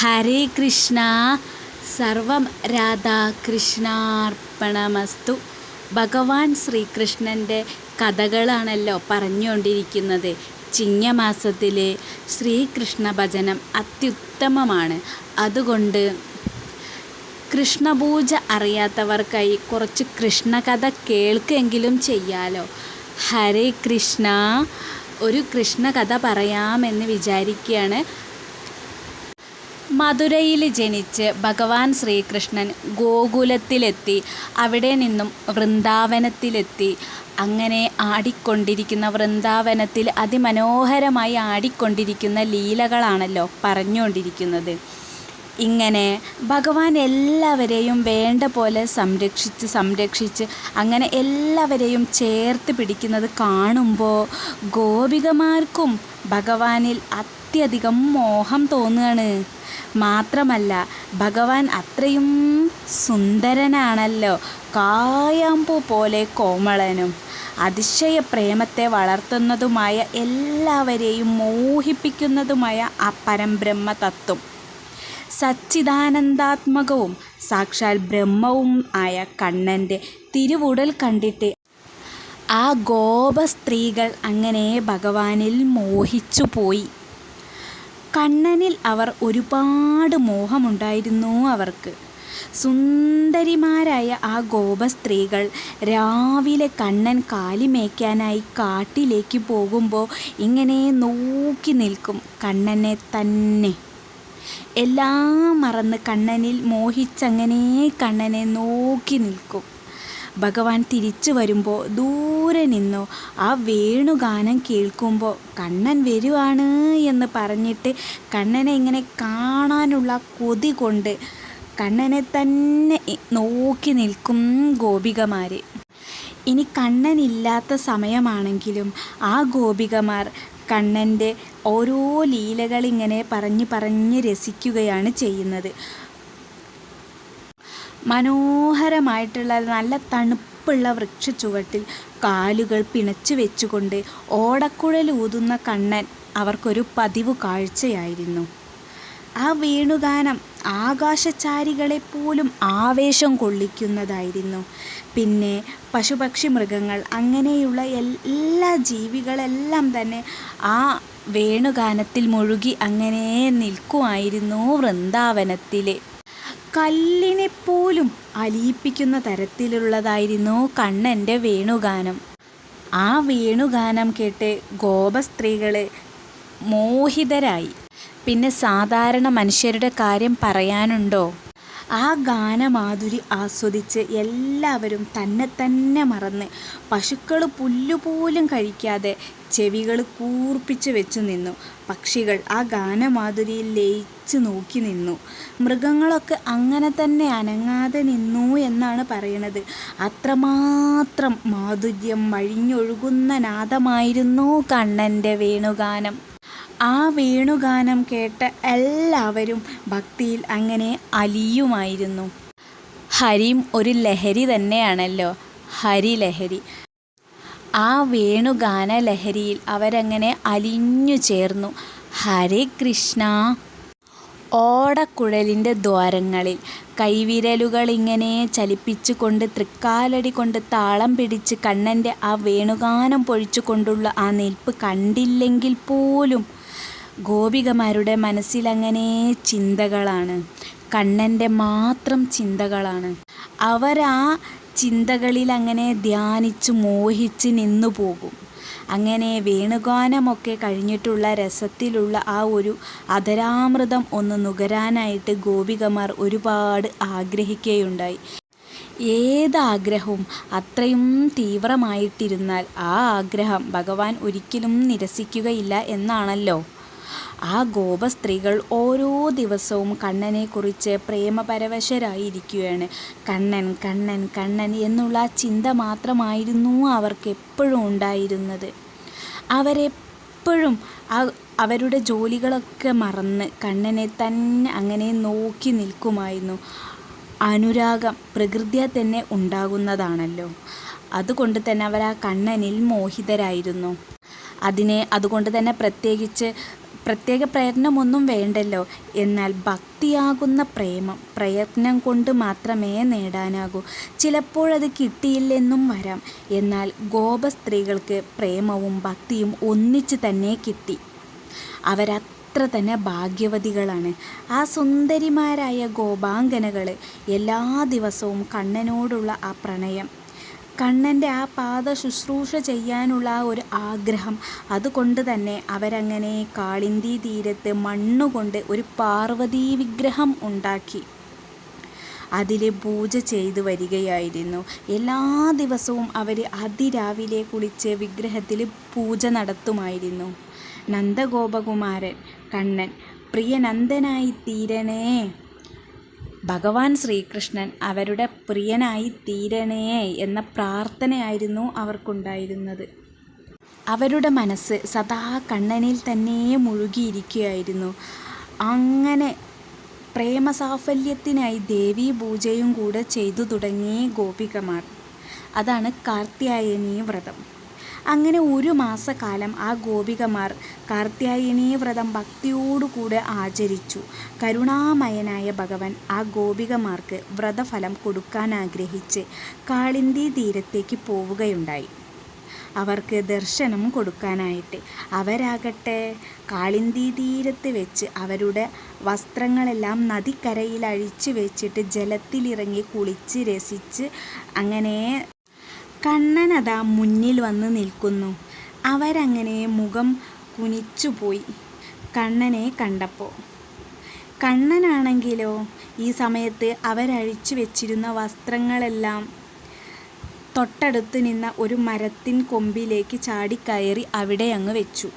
ഹരേ കൃഷ്ണ. സർവം രാധാകൃഷ്ണാർപ്പണമസ്തു. ഭഗവാൻ ശ്രീകൃഷ്ണന്റെ കഥകളാണല്ലോ പറഞ്ഞുകൊണ്ടിരിക്കുന്നത്. ചിങ്ങമാസത്തിലെ ശ്രീകൃഷ്ണ ഭജനം അത്യുത്തമമാണ്. അതുകൊണ്ട് കൃഷ്ണപൂജ അറിയാത്തവർക്കായി കുറച്ച് കൃഷ്ണകഥ കേൾക്കെങ്കിലും ചെയ്യാലോ. ഹരേ കൃഷ്ണ ഒരു കൃഷ്ണകഥ പറയാമെന്ന് വിചാരിക്കുകയാണ് മധുരയിൽ ജനിച്ച് ഭഗവാൻ ശ്രീകൃഷ്ണൻ ഗോകുലത്തിലെത്തി. അവിടെ നിന്നും വൃന്ദാവനത്തിലെത്തി. അങ്ങനെ ആടിക്കൊണ്ടിരിക്കുന്ന വൃന്ദാവനത്തിൽ അതിമനോഹരമായി ആടിക്കൊണ്ടിരിക്കുന്ന ലീലകളാണല്ലോ പറഞ്ഞുകൊണ്ടിരിക്കുന്നത്. ഇങ്ങനെ ഭഗവാൻ എല്ലാവരെയും വേണ്ട പോലെ സംരക്ഷിച്ച് സംരക്ഷിച്ച് അങ്ങനെ എല്ലാവരെയും ചേർത്ത് പിടിക്കുന്നത് കാണുമ്പോൾ ഗോപികമാർക്കും ഭഗവാനിൽ അത്യധികം മോഹം തോന്നുകയാണ്. മാത്രമല്ല ഭഗവാൻ അത്രയും സുന്ദരനാണല്ലോ കായാമ്പൂ പോലെ കോമളനും. അതിശയ പ്രേമത്തെ വളർത്തുന്നതുമായ എല്ലാവരെയും മോഹിപ്പിക്കുന്നതുമായ ആ പരംബ്രഹ്മ തത്വം സച്ചിദാനന്ദാത്മകവും സാക്ഷാൽ ബ്രഹ്മവും ആയ കണ്ണന്റെ തിരുവുടൽ കണ്ടിട്ട് ആ ഗോപ സ്ത്രീകൾ അങ്ങനെ ഭഗവാനിൽ മോഹിച്ചു പോയി കണ്ണനിൽ അവർ ഒരുപാട് മോഹമുണ്ടായിരുന്നു അവർക്ക്. സുന്ദരിമാരായ ആ ഗോപ സ്ത്രീകൾ രാവിലെ കണ്ണൻ കാലിമേയ്ക്കാനായി കാട്ടിലേക്ക് പോകുമ്പോൾ ഇങ്ങനെ നോക്കി നിൽക്കും കണ്ണനെ തന്നെ. എല്ലാം മറന്ന് കണ്ണനിൽ മോഹിച്ചങ്ങനെ കണ്ണനെ നോക്കി നിൽക്കും. ഭഗവാൻ തിരിച്ചു വരുമ്പോൾ ദൂരെ നിന്നു ആ വേണുഗാനം കേൾക്കുമ്പോൾ കണ്ണൻ വരുവാണ് എന്ന് പറഞ്ഞിട്ട് കണ്ണനെ ഇങ്ങനെ കാണാനുള്ള കൊതി കൊണ്ട് കണ്ണനെ തന്നെ നോക്കി നിൽക്കും ഗോപികമാർ ഇനി കണ്ണനില്ലാത്ത സമയമാണെങ്കിലും ആ ഗോപികമാർ കണ്ണന്റെ ഓരോ ലീലകളിങ്ങനെ പറഞ്ഞ് പറഞ്ഞ് രസിക്കുകയാണ് ചെയ്യുന്നത്. മനോഹരമായിട്ടുള്ള നല്ല തണുപ്പുള്ള വൃക്ഷച്ചുവട്ടിൽ കാലുകൾ പിണച്ചു വെച്ചുകൊണ്ട് ഓടക്കുഴൽ ഊതുന്ന കണ്ണൻ അവർക്കൊരു പതിവ് കാഴ്ചയായിരുന്നു. ആ വേണുഗാനം ആകാശചാരികളെ പോലും ആവേശം കൊള്ളിക്കുന്നതായിരുന്നു. പിന്നെ പശുപക്ഷി മൃഗങ്ങൾ അങ്ങനെയുള്ള എല്ലാ ജീവികളെല്ലാം തന്നെ ആ വേണുഗാനത്തിൽ മുഴുകി അങ്ങനെ നിൽക്കുമായിരുന്നു വൃന്ദാവനത്തിലെ. കല്ലിനെ പോലും അലിയിപ്പിക്കുന്ന തരത്തിലുള്ളതായിരുന്നു കണ്ണന്റെ വേണുഗാനം. ആ വേണുഗാനം കേട്ട് ഗോപസ്ത്രീകൾ മോഹിതരായി. പിന്നെ സാധാരണ മനുഷ്യരുടെ കാര്യം പറയാനുണ്ടോ? ആ ഗാനമാധുരി ആസ്വദിച്ച് എല്ലാവരും തന്നെ തന്നെ മറന്ന് പശുക്കൾ പുല്ലുപോലും കഴിക്കാതെ ചെവികൾ കൂർപ്പിച്ച് വെച്ച് നിന്നു. പക്ഷികൾ ആ ഗാനമാധുരിയിൽ ലയിച്ച് നോക്കി നിന്നു. മൃഗങ്ങളൊക്കെ അങ്ങനെ തന്നെ അനങ്ങാതെ നിന്നു എന്നാണ് പറയണത്. അത്രമാത്രം മാധുര്യം വഴിഞ്ഞൊഴുകുന്ന നാദമായിരുന്നു കണ്ണന്റെ വേണുഗാനം. ആ വേണുഗാനം കേട്ട എല്ലാവരും ഭക്തിയിൽ അങ്ങനെ അലിയുമായിരുന്നു. ഹരിയും ഒരു ലഹരി തന്നെയാണല്ലോ. ഹരി ലഹരി. ആ വേണുഗാന ലഹരിയിൽ അവരങ്ങനെ അലിഞ്ഞു ചേർന്നു. ഹരേ കൃഷ്ണ. ഓടക്കുഴലിന്റെ ദ്വാരങ്ങളിൽ കൈവിരലുകൾ ഇങ്ങനെ ചലിപ്പിച്ചു കൊണ്ട് തൃക്കാലടി കൊണ്ട് താളം പിടിച്ച് കണ്ണന്റെ ആ വേണുഗാനം പൊഴിച്ചു കൊണ്ടുള്ള ആ നിൽപ്പ് കണ്ടില്ലെങ്കിൽ പോലും ഗോപികമാരുടെ മനസ്സിലങ്ങനെ ചിന്തകളാണ്. കണ്ണന്റെ മാത്രം ചിന്തകളാണ്. അവരാ ചിന്തകളിൽ അങ്ങനെ ധ്യാനിച്ച് മോഹിച്ച് നിന്നു പോകും. അങ്ങനെ വേണുഗാനമൊക്കെ കഴിഞ്ഞിട്ടുള്ള രസത്തിലുള്ള ആ ഒരു അധരാമൃതം ഒന്ന് നുകരാനായിട്ട് ഗോപികമാർ ഒരുപാട് ആഗ്രഹിക്കുകയുണ്ടായി. ഏതാഗ്രഹവും അത്രയും തീവ്രമായിട്ടിരുന്നാൽ ആ ആഗ്രഹം ഭഗവാൻ ഒരിക്കലും നിരസിക്കുകയില്ല എന്നാണല്ലോ. ആ ഗോപസ്ത്രീകൾ ഓരോ ദിവസവും കണ്ണനെക്കുറിച്ച് പ്രേമപരവശരായിരിക്കുകയാണ്. കണ്ണൻ കണ്ണൻ കണ്ണൻ എന്നുള്ള ചിന്ത മാത്രമായിരുന്നു അവർക്ക് എപ്പോഴും ഉണ്ടായിരുന്നത്. അവരെപ്പോഴും ആ അവരുടെ ജോലികളൊക്കെ മറന്ന് കണ്ണനെ തന്നെ അങ്ങനെ നോക്കി നിൽക്കുമായിരുന്നു. അനുരാഗം പ്രകൃതിയെ തന്നെ ഉണ്ടാകുന്നതാണല്ലോ. അതുകൊണ്ട് തന്നെ അവർ ആ കണ്ണനിൽ മോഹിതരായിരുന്നു. അതിനെ അതുകൊണ്ട് തന്നെ പ്രത്യേകിച്ച് പ്രത്യേക പ്രയത്നമൊന്നും വേണ്ടല്ലോ. എന്നാൽ ഭക്തിയാകുന്ന പ്രേമം പ്രയത്നം കൊണ്ട് മാത്രമേ നേടാനാകൂ. ചിലപ്പോഴത് കിട്ടിയില്ലെന്നും വരാം. എന്നാൽ ഗോപസ്ത്രീകൾക്ക് പ്രേമവും ഭക്തിയും ഒന്നിച്ച് തന്നെ കിട്ടി. അവരത്ര തന്നെ ഭാഗ്യവതികളാണ്. ആ സുന്ദരിമാരായ ഗോപാംഗനകൾ എല്ലാ ദിവസവും കണ്ണനോടുള്ള ആ പ്രണയം കണ്ണന്റെ ആ പാദ ശുശ്രൂഷ ചെയ്യാനുള്ള ആ ഒരു ആഗ്രഹം. അതുകൊണ്ട് തന്നെ അവരങ്ങനെ കാളിന്തി തീരത്ത് മണ്ണുകൊണ്ട് ഒരു പാർവതി വിഗ്രഹം ഉണ്ടാക്കി. അതിൽ പൂജ ചെയ്തു വരികയായിരുന്നു. എല്ലാ ദിവസവും അവർ അതിരാവിലെ കുളിച്ച് വിഗ്രഹത്തിൽ പൂജ നടത്തുമായിരുന്നു. നന്ദഗോപകുമാരൻ കണ്ണൻ പ്രിയനന്ദനായി തീരണേ ഭഗവാൻ ശ്രീകൃഷ്ണൻ അവരുടെ പ്രിയനായി തീരണേ എന്ന പ്രാർത്ഥനയായിരുന്നു അവർക്കുണ്ടായിരുന്നത്. അവരുടെ മനസ്സ് സദാ കണ്ണനിൽ തന്നെ മുഴുകിയിരിക്കുകയായിരുന്നു. അങ്ങനെ പ്രേമസാഫല്യത്തിനായി ദേവീ പൂജയും കൂടെ ചെയ്തു തുടങ്ങി ഗോപികമാർ. അതാണ് കാർത്യായനീ വ്രതം. അങ്ങനെ ഒരു മാസക്കാലം ആ ഗോപികമാർ കാർത്യായനീ വ്രതം ഭക്തിയോടുകൂടെ ആചരിച്ചു. കരുണാമയനായ ഭഗവാൻ ആ ഗോപികമാർക്ക് വ്രതഫലം കൊടുക്കാൻ ആഗ്രഹിച്ച് കാളിന്തി തീരത്തേക്ക് പോവുകയുണ്ടായി. അവർക്ക് ദർശനം കൊടുക്കാനായിട്ട് അവരാകട്ടെ കാളിന്തി തീരത്ത് വെച്ച് അവരുടെ വസ്ത്രങ്ങളെല്ലാം നദിക്കരയിൽ അഴിച്ചു വെച്ചിട്ട് ജലത്തിലിറങ്ങി കുളിച്ച് രസിച്ച് അങ്ങനെ കണ്ണനതാ മുന്നിൽ വന്ന് നിൽക്കുന്നു. അവരങ്ങനെ മുഖം കുനിച്ചുപോയി. കണ്ണനെ കണ്ടപ്പോൾ കണ്ണനാണെങ്കിലോ ഈ സമയത്ത് അവരഴിച്ചു വെച്ചിരുന്ന വസ്ത്രങ്ങളെല്ലാം തൊട്ടടുത്ത് നിന്ന ഒരു മരത്തിൻ കൊമ്പിലേക്ക് ചാടിക്കയറി അവിടെ അങ്ങ് വെച്ചു.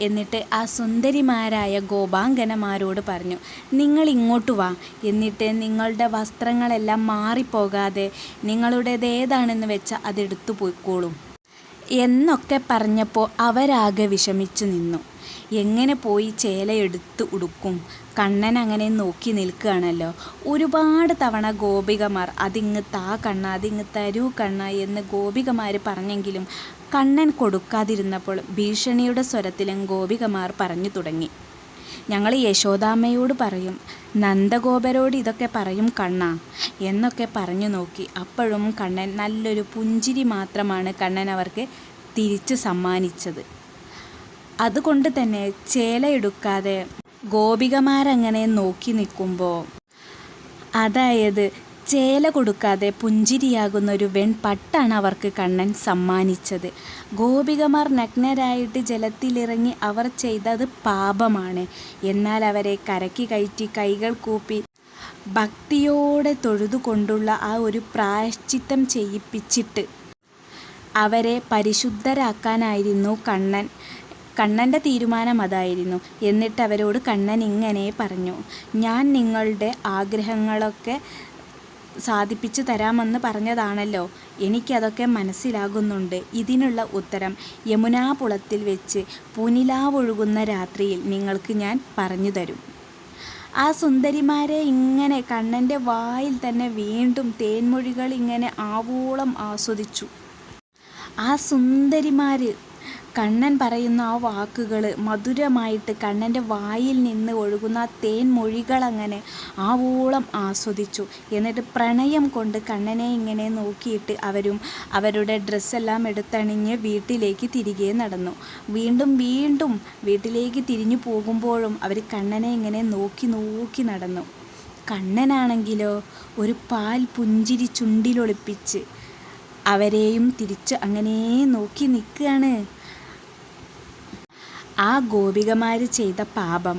എന്നിട്ട് ആ സുന്ദരിമാരായ ഗോപാങ്കനമാരോട് പറഞ്ഞു നിങ്ങൾ ഇങ്ങോട്ട് വാ. എന്നിട്ട് നിങ്ങളുടെ വസ്ത്രങ്ങളെല്ലാം മാറിപ്പോകാതെ നിങ്ങളുടേത് ഏതാണെന്ന് വെച്ചാൽ അതെടുത്തു പോയിക്കോളും. എന്നൊക്കെ പറഞ്ഞപ്പോൾ അവരാകെ വിഷമിച്ചു നിന്നു. എങ്ങനെ പോയി ചേലയെടുത്ത് ഉടുക്കും? കണ്ണൻ അങ്ങനെ നോക്കി നിൽക്കുകയാണല്ലോ. ഒരുപാട് തവണ ഗോപികമാർ അതിങ്ങ് താ കണ്ണ അതിങ്ങ് തരൂ കണ്ണ എന്ന് ഗോപികമാർ പറഞ്ഞെങ്കിലും കണ്ണൻ കൊടുക്കാതിരുന്നപ്പോൾ ഭീഷണിയുടെ സ്വരത്തിലും ഗോപികമാർ പറഞ്ഞു തുടങ്ങി. ഞങ്ങൾ യശോദാമ്മയോട് പറയും നന്ദഗോപരോട് ഇതൊക്കെ പറയും കണ്ണ എന്നൊക്കെ പറഞ്ഞു നോക്കി. അപ്പോഴും കണ്ണൻ നല്ലൊരു പുഞ്ചിരി മാത്രമാണ് കണ്ണൻ അവർക്ക് തിരിച്ച് സമ്മാനിച്ചത്. അതുകൊണ്ട് തന്നെ ചേലയെടുക്കാതെ ഗോപികമാരങ്ങനെ നോക്കി നിൽക്കുമ്പോൾ അതായത് ചേല കൊടുക്കാതെ പുഞ്ചിരിയാകുന്ന ഒരു വെൺപട്ടാണ് അവർക്ക് കണ്ണൻ സമ്മാനിച്ചത്. ഗോപികമാർ നഗ്നരായിട്ട് ജലത്തിലിറങ്ങി അവർ ചെയ്തത് പാപമാണ്. എന്നാൽ അവരെ കരക്കി കയറ്റി കൈകൾ കൂപ്പി ഭക്തിയോടെ തൊഴുതുകൊണ്ടുള്ള ആ ഒരു പ്രായശ്ചിത്തം ചെയ്യിപ്പിച്ചിട്ട് അവരെ പരിശുദ്ധരാക്കാനായിരുന്നു കണ്ണൻ. കണ്ണന്റെ തീരുമാനം അതായിരുന്നു. എന്നിട്ട് അവരോട് കണ്ണൻ ഇങ്ങനെ പറഞ്ഞു. ഞാൻ നിങ്ങളുടെ ആഗ്രഹങ്ങളൊക്കെ സാധിപ്പിച്ചു തരാമെന്ന് പറഞ്ഞതാണല്ലോ. എനിക്കതൊക്കെ മനസ്സിലാകുന്നുണ്ട്. ഇതിനുള്ള ഉത്തരം യമുനാപുളത്തിൽ വെച്ച് പുനിലാവൊഴുകുന്ന രാത്രിയിൽ നിങ്ങൾക്ക് ഞാൻ പറഞ്ഞു തരും. ആ സുന്ദരിമാരെ ഇങ്ങനെ കണ്ണന്റെ വായിൽ തന്നെ വീണ്ടും തേൻമൊഴികൾ ഇങ്ങനെ ആവോളം ആസ്വദിച്ചു. ആ സുന്ദരിമാർ കണ്ണൻ പറയുന്ന ആ വാക്കുകൾ മധുരമായിട്ട് കണ്ണന്റെ വായിൽ നിന്ന് ഒഴുകുന്ന ആ തേൻ മൊഴികളങ്ങനെ ആവോളം ആസ്വദിച്ചു. എന്നിട്ട് പ്രണയം കൊണ്ട് കണ്ണനെ ഇങ്ങനെ നോക്കിയിട്ട് അവരും അവരുടെ ഡ്രസ്സെല്ലാം എടുത്തണിഞ്ഞ് വീട്ടിലേക്ക് തിരികെ നടന്നു. വീണ്ടും വീണ്ടും വീട്ടിലേക്ക് തിരിഞ്ഞു പോകുമ്പോഴും അവർ കണ്ണനെ ഇങ്ങനെ നോക്കി നോക്കി നടന്നു. കണ്ണനാണെങ്കിലോ ഒരു പാൽ പുഞ്ചിരി ചുണ്ടിലൊളിപ്പിച്ച് അവരെയും തിരിച്ച് അങ്ങനെ നോക്കി നിൽക്കുകയാണ്. ആ ഗോപികമാർ ചെയ്ത പാപം.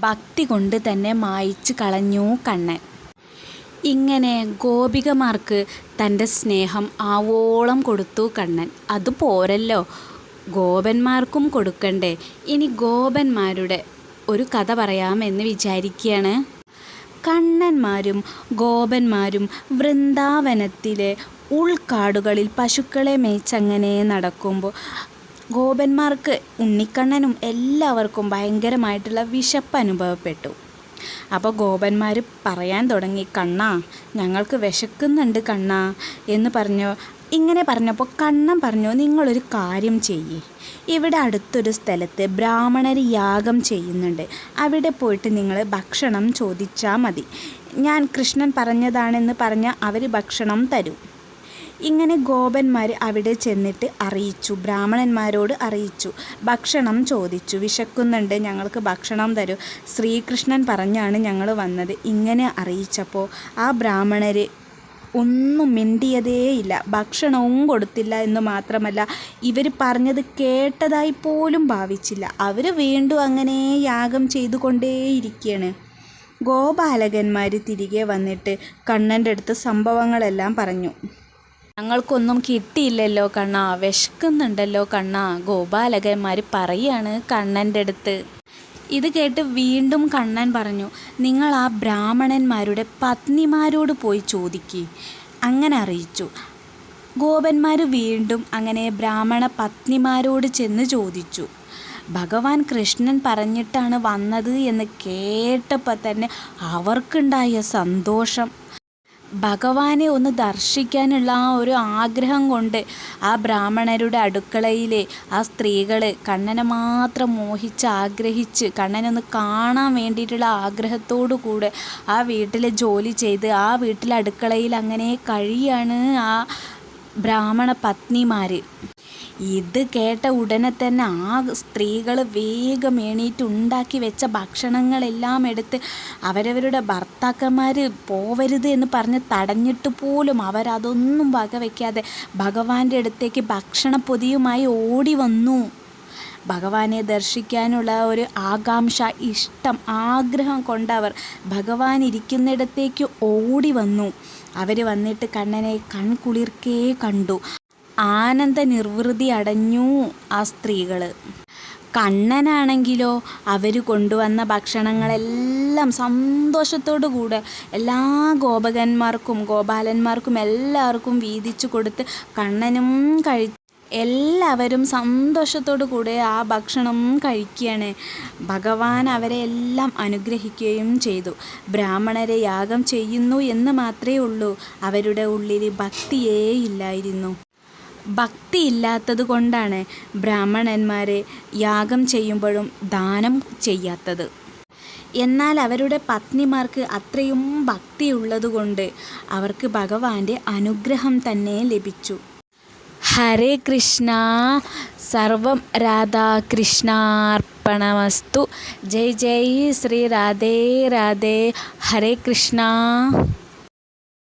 ഭക്തി കൊണ്ട് തന്നെ മായിച്ചു കളഞ്ഞു കണ്ണൻ. ഇങ്ങനെ ഗോപികമാർക്ക് തന്റെ സ്നേഹം ആവോളം കൊടുത്തു കണ്ണൻ. അത് പോരല്ലോ. ഗോപന്മാർക്കും കൊടുക്കണ്ടേ. ഇനി ഗോപന്മാരുടെ ഒരു കഥ പറയാമെന്ന് വിചാരിക്കുകയാണ് കണ്ണന്മാരും ഗോപന്മാരും വൃന്ദാവനത്തിലെ ഉൾക്കാടുകളിൽ പശുക്കളെ മേച്ചങ്ങനെ നടക്കുമ്പോൾ ഗോപന്മാർക്ക് ഉണ്ണിക്കണ്ണനും എല്ലാവർക്കും ഭയങ്കരമായിട്ടുള്ള വിശപ്പ് അനുഭവപ്പെട്ടു അപ്പോൾ ഗോപന്മാർ പറയാൻ തുടങ്ങി കണ്ണാ ഞങ്ങൾക്ക് വിശക്കുന്നുണ്ട് കണ്ണാ എന്ന് പറഞ്ഞു. ഇങ്ങനെ പറഞ്ഞപ്പോൾ കണ്ണൻ പറഞ്ഞു നിങ്ങളൊരു കാര്യം ചെയ്യേ. ഇവിടെ അടുത്തൊരു സ്ഥലത്ത് ബ്രാഹ്മണർ യാഗം ചെയ്യുന്നുണ്ട്. അവിടെ പോയിട്ട് നിങ്ങൾ ഭക്ഷണം ചോദിച്ചാൽ മതി. ഞാൻ കൃഷ്ണൻ പറഞ്ഞതാണെന്ന് പറഞ്ഞാൽ അവർ ഭക്ഷണം തരും. ഇങ്ങനെ ഗോപന്മാർ അവിടെ ചെന്നിട്ട് അറിയിച്ചു. ബ്രാഹ്മണന്മാരോട് അറിയിച്ചു. ഭക്ഷണം ചോദിച്ചു. വിശക്കുന്നുണ്ട്. ഞങ്ങൾക്ക് ഭക്ഷണം തരൂ. ശ്രീകൃഷ്ണൻ പറഞ്ഞാണ് ഞങ്ങൾ വന്നത്. ഇങ്ങനെ അറിയിച്ചപ്പോൾ ആ ബ്രാഹ്മണർ ഒന്നും മിണ്ടിയതേയില്ല. ഭക്ഷണവും കൊടുത്തില്ല എന്ന് മാത്രമല്ല ഇവർ പറഞ്ഞത് കേട്ടതായി പോലും ഭാവിച്ചില്ല. അവർ വീണ്ടും അങ്ങനെ യാഗം ചെയ്തുകൊണ്ടേയിരിക്കുകയാണ് ഗോപാലകന്മാർ തിരികെ വന്നിട്ട് കണ്ണന്റെ അടുത്ത് സംഭവങ്ങളെല്ലാം പറഞ്ഞു. ഞങ്ങൾക്കൊന്നും കിട്ടിയില്ലല്ലോ കണ്ണ. വിശക്കുന്നുണ്ടല്ലോ കണ്ണ. ഗോപാലകന്മാർ പറയാണ് കണ്ണന്റെ അടുത്ത്. ഇത് കേട്ട് വീണ്ടും കണ്ണൻ പറഞ്ഞു നിങ്ങൾ ആ ബ്രാഹ്മണന്മാരുടെ പത്നിമാരോട് പോയി ചോദിക്കി. അങ്ങനെ അറിയിച്ചു. ഗോപന്മാർ വീണ്ടും അങ്ങനെ ബ്രാഹ്മണ പത്നിമാരോട് ചെന്ന് ചോദിച്ചു. ഭഗവാൻ കൃഷ്ണൻ പറഞ്ഞിട്ടാണ് വന്നത് എന്ന് കേട്ടപ്പോൾ തന്നെ അവർക്കുണ്ടായ സന്തോഷം. ഭഗവാനെ ഒന്ന് ദർശിക്കാനുള്ള ആ ഒരു ആഗ്രഹം കൊണ്ട് ആ ബ്രാഹ്മണരുടെ അടുക്കളയിലെ ആ സ്ത്രീകൾ കണ്ണനെ മാത്രം മോഹിച്ച് ആഗ്രഹിച്ച് കണ്ണനൊന്ന് കാണാൻ വേണ്ടിയിട്ടുള്ള ആഗ്രഹത്തോടു കൂടെ ആ വീട്ടിൽ ജോലി ചെയ്ത് ആ വീട്ടിലെ അടുക്കളയിൽ അങ്ങനെ കഴിയാണ് ആ ബ്രാഹ്മണ പത്നിമാർ ഇത് കേട്ട ഉടനെ തന്നെ ആ സ്ത്രീകൾ വേഗം എണീറ്റ് ഉണ്ടാക്കി വെച്ച ഭക്ഷണങ്ങളെല്ലാം എടുത്ത് അവരവരുടെ ഭർത്താക്കന്മാർ പോവരുത് എന്ന് പറഞ്ഞ് തടഞ്ഞിട്ട് പോലും അവരതൊന്നും വകവയ്ക്കാതെ ഭഗവാന്റെ അടുത്തേക്ക് ഭക്ഷണപ്പൊതിയുമായി ഓടി വന്നു. ഭഗവാനെ ദർശിക്കാനുള്ള ഒരു ആകാംക്ഷ ഇഷ്ടം ആഗ്രഹം കൊണ്ടവർ ഭഗവാൻ ഇരിക്കുന്നിടത്തേക്ക് ഓടി വന്നു. അവർ വന്നിട്ട് കണ്ണനെ കൺകുളിർക്കേ കണ്ടു. ആനന്ദ നിർവൃതി അടഞ്ഞു ആ സ്ത്രീകൾ കണ്ണനാണെങ്കിലോ അവർ കൊണ്ടുവന്ന ഭക്ഷണങ്ങളെല്ലാം സന്തോഷത്തോടു കൂടെ എല്ലാ ഗോപകന്മാർക്കും ഗോപാലന്മാർക്കും എല്ലാവർക്കും വീതിച്ചു കൊടുത്ത് കണ്ണനും കഴി എല്ലാവരും സന്തോഷത്തോടു കൂടെ ആ ഭക്ഷണം കഴിക്കുകയാണ് ഭഗവാൻ അവരെ എല്ലാം അനുഗ്രഹിക്കുകയും ചെയ്തു. ബ്രാഹ്മണരെ യാഗം ചെയ്യുന്നു എന്ന് മാത്രമേ ഉള്ളൂ. അവരുടെ ഉള്ളിൽ ഭക്തിയേ ഇല്ലായിരുന്നു. ഭക്തി ഇല്ലാത്തത് കൊണ്ടാണ് ബ്രാഹ്മണന്മാരെ യാഗം ചെയ്യുമ്പോഴും ദാനം ചെയ്യാത്തത്. എന്നാൽ അവരുടെ പത്നിമാർക്ക് അത്രയും ഭക്തിയുള്ളതുകൊണ്ട് അവർക്ക് ഭഗവാന്റെ അനുഗ്രഹം തന്നെ ലഭിച്ചു. ഹരേ കൃഷ്ണ. സർവം രാധാകൃഷ്ണാർപ്പണമസ്തു ജയ് ജയ് ശ്രീ രാധേ രാധേ. ഹരേ കൃഷ്ണ.